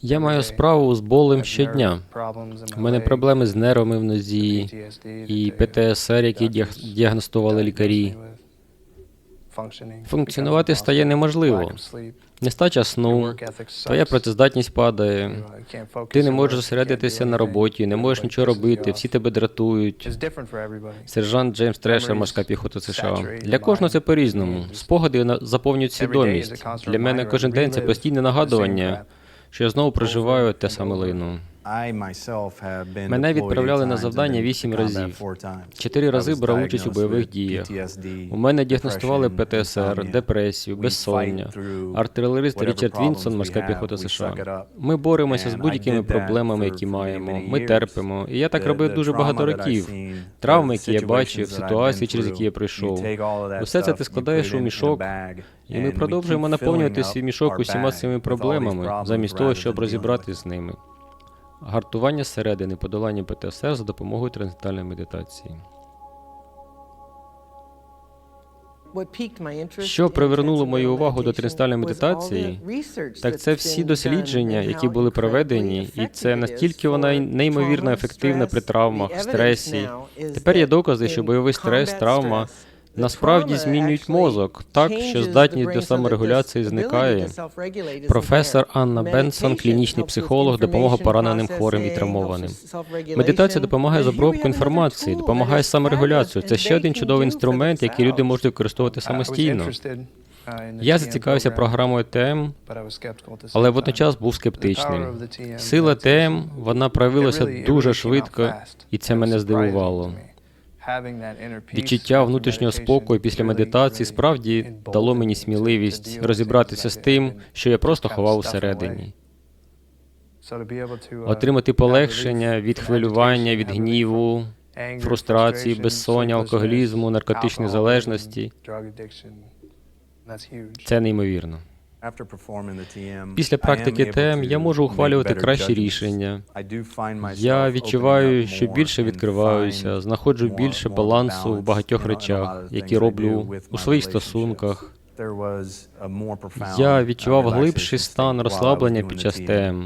Я маю справу з болем щодня. У мене проблеми з нервами в нозі і ПТСР, які діаг- діагностували лікарі. Функціонувати стає неможливо. Нестача сну, твоя працездатність падає. Ти не можеш зосередитися на роботі, не можеш нічого робити, всі тебе дратують. Сержант Джеймс Трешер, морська піхота США. Для кожного це по-різному. Спогади заповнюють свідомість. Для мене кожен день це постійне нагадування, що я знову проживаю те саме лайно. Мене відправляли на завдання вісім разів. Чотири рази брав участь у бойових діях. У мене діагностували ПТСР, депресію, безсоння. Артилерист Річард Вінсон, морська піхота США. Ми боремося з будь-якими проблемами, які маємо. Ми терпимо. І я так робив дуже багато років. Травми, які я бачив, ситуації, через які я пройшов. Усе це ти складаєш у мішок, І ми продовжуємо наповнювати свій мішок усіма цими проблемами, замість того, щоб розібратися з ними. Гартування зсередини, подолання ПТСР за допомогою трансцендентальної медитації. Що привернуло мою увагу до тринстальної медитації, Так це всі дослідження, які були проведені, і це настільки вона неймовірно ефективна при травмах, стресі. Тепер є докази, що бойовий стрес, травма насправді змінюють мозок так, що здатність до саморегуляції зникає. Професор Анна Бенсон, клінічний психолог, допомога пораненим хворим і травмованим. Медитація допомагає з обробку інформації, допомагає з саморегуляцією. Це ще один чудовий інструмент, який люди можуть використовувати самостійно. Я зацікавився програмою ТМ, але водночас був скептичним. Сила ТМ вона проявилася дуже швидко, і це мене здивувало. Відчуття внутрішнього спокою після медитації справді дало мені сміливість розібратися з тим, що я просто ховав усередині. Отримати полегшення від хвилювання, від гніву, фрустрації, безсоння, алкоголізму, наркотичної залежності. Це неймовірно. Після практики ТМ я можу ухвалювати кращі рішення. Я відчуваю, що більше відкриваюся, знаходжу більше балансу в багатьох речах, які роблю у своїх стосунках. Я відчував глибший стан розслаблення під час ТМ.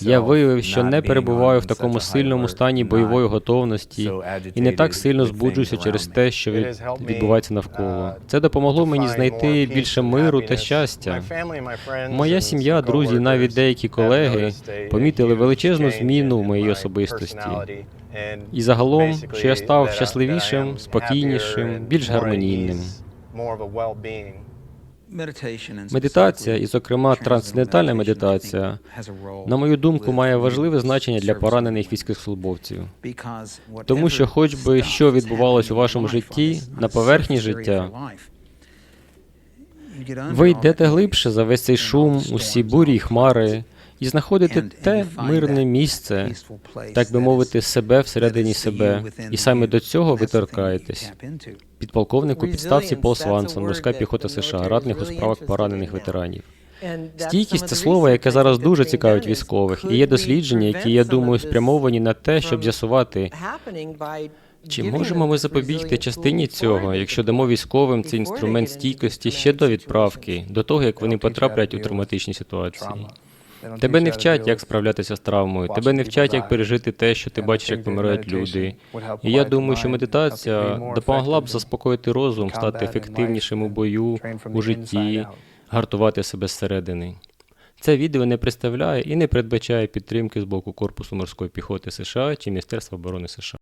Я виявив, що не перебуваю в такому сильному стані бойової готовності і не так сильно збуджуюся через те, що відбувається навколо. Це допомогло мені знайти більше миру та щастя. Моя сім'я, друзі, навіть деякі колеги помітили величезну зміну в моїй особистості. І загалом, що я став щасливішим, спокійнішим, більш гармонійним. Медитація, і, зокрема, трансцендентальна медитація, На мою думку, має важливе значення для поранених військовослужбовців. Тому що, хоч би що відбувалось у вашому житті, на поверхні життя, ви йдете глибше за весь цей шум, усі бурі й хмари, і знаходите те мирне місце, так би мовити, себе всередині себе, і саме до цього ви торкаєтесь. Підполковник у підставці Пол Свансон, морська піхота США, радник у справах поранених ветеранів. Стійкість це слово, яке зараз дуже цікавить військових, і є дослідження, які, я думаю, спрямовані на те, щоб з'ясувати, чи можемо ми запобігти частині цього, якщо дамо військовим цей інструмент стійкості ще до відправки, до того як вони потраплять у травматичні ситуації. Тебе не вчать, як справлятися з травмою, тебе не вчать, як пережити те, що ти бачиш, як помирають люди. І я думаю, що медитація допомогла б заспокоїти розум, стати ефективнішим у бою, у житті, гартувати себе зсередини. Це відео не представляє і не передбачає підтримки з боку Корпусу морської піхоти США чи Міністерства оборони США.